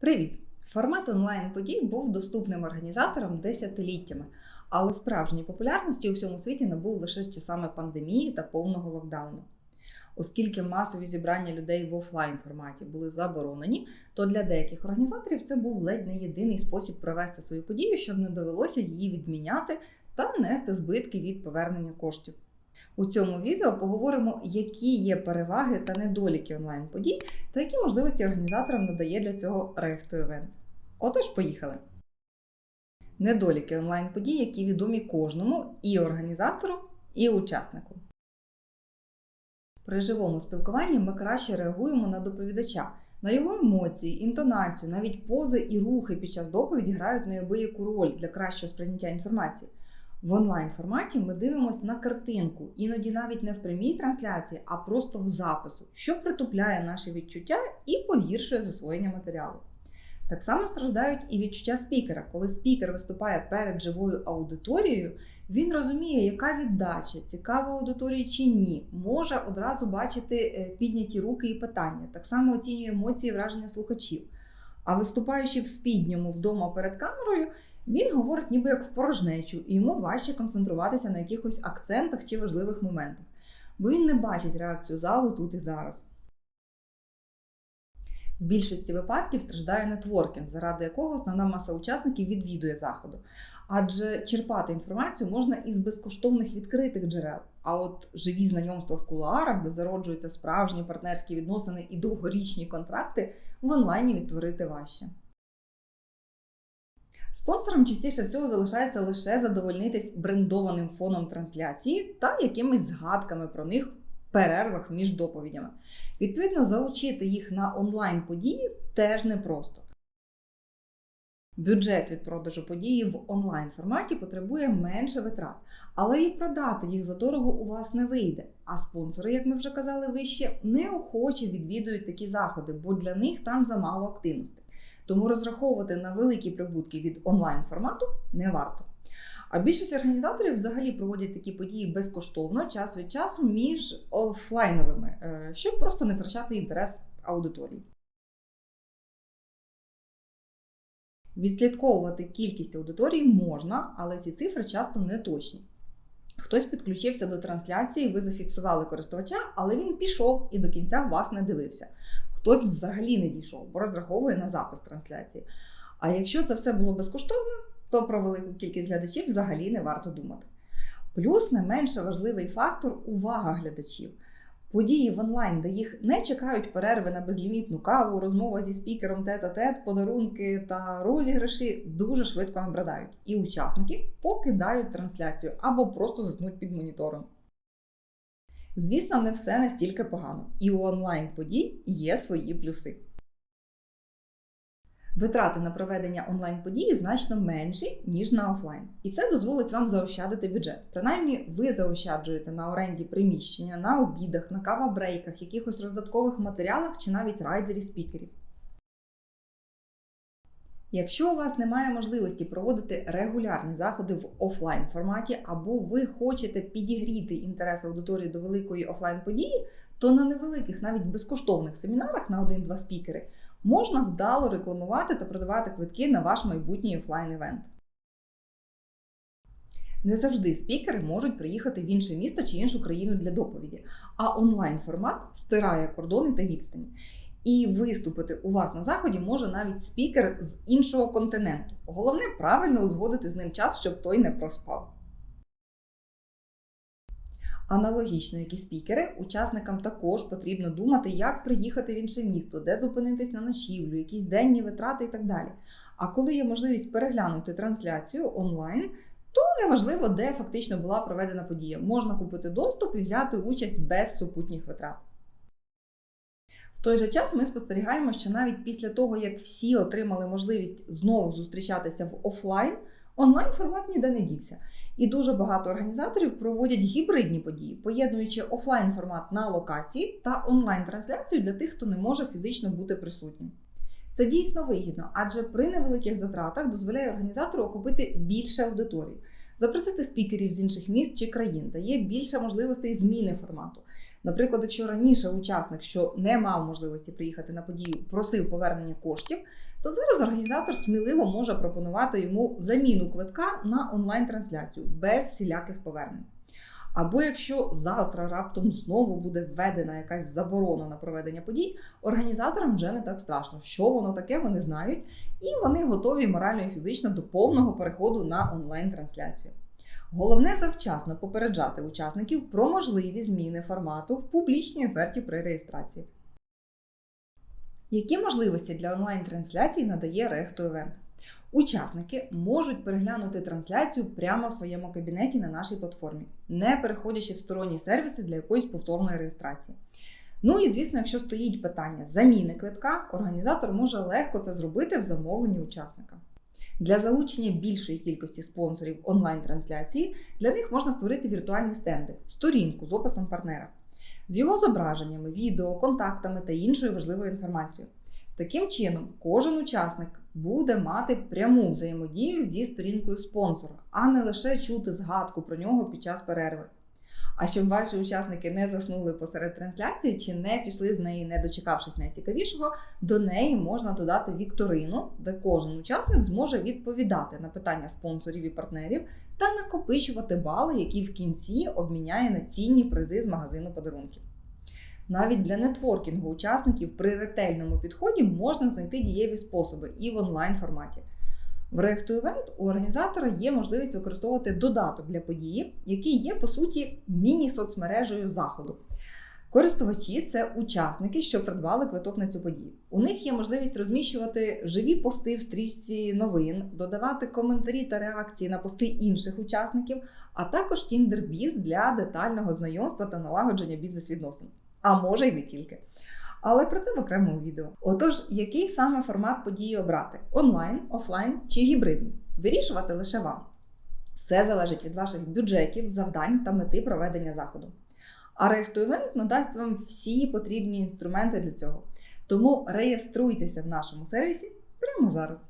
Привіт! Формат онлайн-подій був доступним організаторам десятиліттями, але справжньої популярності у всьому світі набув лише з часами пандемії та повного локдауну. Оскільки масові зібрання людей в офлайн форматі були заборонені, то для деяких організаторів це був ледь не єдиний спосіб провести свою подію, щоб не довелося її відміняти та нести збитки від повернення коштів. У цьому відео поговоримо, які є переваги та недоліки онлайн-подій та які можливості організаторам надає для цього Resto Event. Отож, поїхали! Недоліки онлайн-подій, які відомі кожному і організатору, і учаснику. При живому спілкуванні ми краще реагуємо на доповідача, на його емоції, інтонацію, навіть пози і рухи під час доповіді грають неабияку роль для кращого сприйняття інформації. В онлайн форматі ми дивимося на картинку, іноді навіть не в прямій трансляції, а просто в запису, що притупляє наші відчуття і погіршує засвоєння матеріалу. Так само страждають і відчуття спікера. Коли спікер виступає перед живою аудиторією, він розуміє, яка віддача, цікава аудиторії чи ні, може одразу бачити е, підняті руки і питання, так само оцінює емоції враження слухачів. А виступаючи в спідньому вдома перед камерою, він говорить ніби як в порожнечу, і йому важче концентруватися на якихось акцентах чи важливих моментах, бо він не бачить реакцію залу тут і зараз. В більшості випадків страждає нетворкінг, заради якого основна маса учасників відвідує заходу. Адже черпати інформацію можна із безкоштовних відкритих джерел. А от живі знайомства в кулуарах, де зароджуються справжні партнерські відносини і довгорічні контракти, в онлайні відтворити важче. Спонсором частіше всього залишається лише задовольнитись брендованим фоном трансляції та якимись згадками про них в перервах між доповідями. Відповідно, залучити їх на онлайн події теж непросто. Бюджет від продажу події в онлайн форматі потребує менше витрат, але і продати їх задорого у вас не вийде. А спонсори, як ми вже казали вище, неохоче відвідують такі заходи, бо для них там замало активності. Тому розраховувати на великі прибутки від онлайн формату не варто. А більшість організаторів взагалі проводять такі події безкоштовно час від часу між офлайновими, е, щоб просто не втрачати інтерес аудиторії. Відслідковувати кількість аудиторії можна, але ці цифри часто не точні. Хтось підключився до трансляції, ви зафіксували користувача, але він пішов і до кінця вас не дивився. Хтось взагалі не дійшов, бо розраховує на запис трансляції. А якщо це все було безкоштовно, то про велику кількість глядачів взагалі не варто думати. Плюс не менше важливий фактор увага глядачів. Події в онлайн, де їх не чекають перерви на безлімітну каву, розмова зі спікером тет-а-тет, подарунки та розіграші дуже швидко набрадають. І учасники покидають трансляцію або просто заснуть під монітором. Звісно, не все настільки погано, і у онлайн подій є свої плюси. Витрати на проведення онлайн-події значно менші, ніж на офлайн. І це дозволить вам заощадити бюджет. Принаймні, ви заощаджуєте на оренді приміщення, на обідах, на кава-брейках, якихось роздаткових матеріалах чи навіть райдері спікерів. Якщо у вас немає можливості проводити регулярні заходи в офлайн форматі, або ви хочете підігріти інтерес аудиторії до великої офлайн події, то на невеликих, навіть безкоштовних семінарах на один-два спікери можна вдало рекламувати та продавати квитки на ваш майбутній офлайн-івент. Не завжди спікери можуть приїхати в інше місто чи іншу країну для доповіді, а онлайн-формат стирає кордони та відстані. І виступити у вас на заході може навіть спікер з іншого континенту. Головне правильно узгодити з ним час, щоб той не проспав. Аналогічно, як і спікери, учасникам також потрібно думати, як приїхати в інше місто, де зупинитись на ночівлю, якісь денні витрати і так далі. А коли є можливість переглянути трансляцію онлайн, то неважливо, де фактично була проведена подія. Можна купити доступ і взяти участь без супутніх витрат. В той же час ми спостерігаємо, що навіть після того, як всі отримали можливість знову зустрічатися в офлайн, онлайн формат ніде не дівся. І дуже багато організаторів проводять гібридні події, поєднуючи офлайн формат на локації та онлайн-трансляцію для тих, хто не може фізично бути присутнім. Це дійсно вигідно, адже при невеликих затратах дозволяє організатору охопити більше аудиторії, запросити спікерів з інших міст чи країн, дає більше можливостей зміни формату. Наприклад, якщо раніше учасник, що не мав можливості приїхати на подію, просив повернення коштів, то зараз організатор сміливо може пропонувати йому заміну квитка на онлайн-трансляцію без всіляких повернень. Або якщо завтра раптом знову буде введена якась заборона на проведення подій, організаторам вже не так страшно, що воно таке, вони знають, і вони готові морально і фізично до повного переходу на онлайн-трансляцію. Головне завчасно попереджати учасників про можливі зміни формату в публічній оферті при реєстрації. Які можливості для онлайн-трансляції надає Рехто Event? Учасники можуть переглянути трансляцію прямо в своєму кабінеті на нашій платформі, не переходячи в сторонні сервіси для якоїсь повторної реєстрації. Ну і звісно, якщо стоїть питання заміни квитка, організатор може легко це зробити в замовленні учасника. Для залучення більшої кількості спонсорів онлайн-трансляції для них можна створити віртуальні стенди, сторінку з описом партнера, з його зображеннями, відео, контактами та іншою важливою інформацією. Таким чином, кожен учасник буде мати пряму взаємодію зі сторінкою спонсора, а не лише чути згадку про нього під час перерви. А щоб ваші учасники не заснули посеред трансляції чи не пішли з неї, не дочекавшись найцікавішого, до неї можна додати вікторину, де кожен учасник зможе відповідати на питання спонсорів і партнерів та накопичувати бали, які в кінці обміняє на цінні призи з магазину подарунків. Навіть для нетворкінгу учасників при ретельному підході можна знайти дієві способи і в онлайн форматі. В to Event у організатора є можливість використовувати додаток для події, який є по суті міні-соцмережею заходу. Користувачі це учасники, що придбали квиток на цю подію. У них є можливість розміщувати живі пости в стрічці новин, додавати коментарі та реакції на пости інших учасників, а також тіндер-біз для детального знайомства та налагодження бізнес-відносин. А може й не тільки. Але про це в окремому відео. Отож, який саме формат події обрати: онлайн, офлайн чи гібридний? Вирішувати лише вам. Все залежить від ваших бюджетів, завдань та мети проведення заходу. А React-Event надасть вам всі потрібні інструменти для цього. Тому реєструйтеся в нашому сервісі прямо зараз.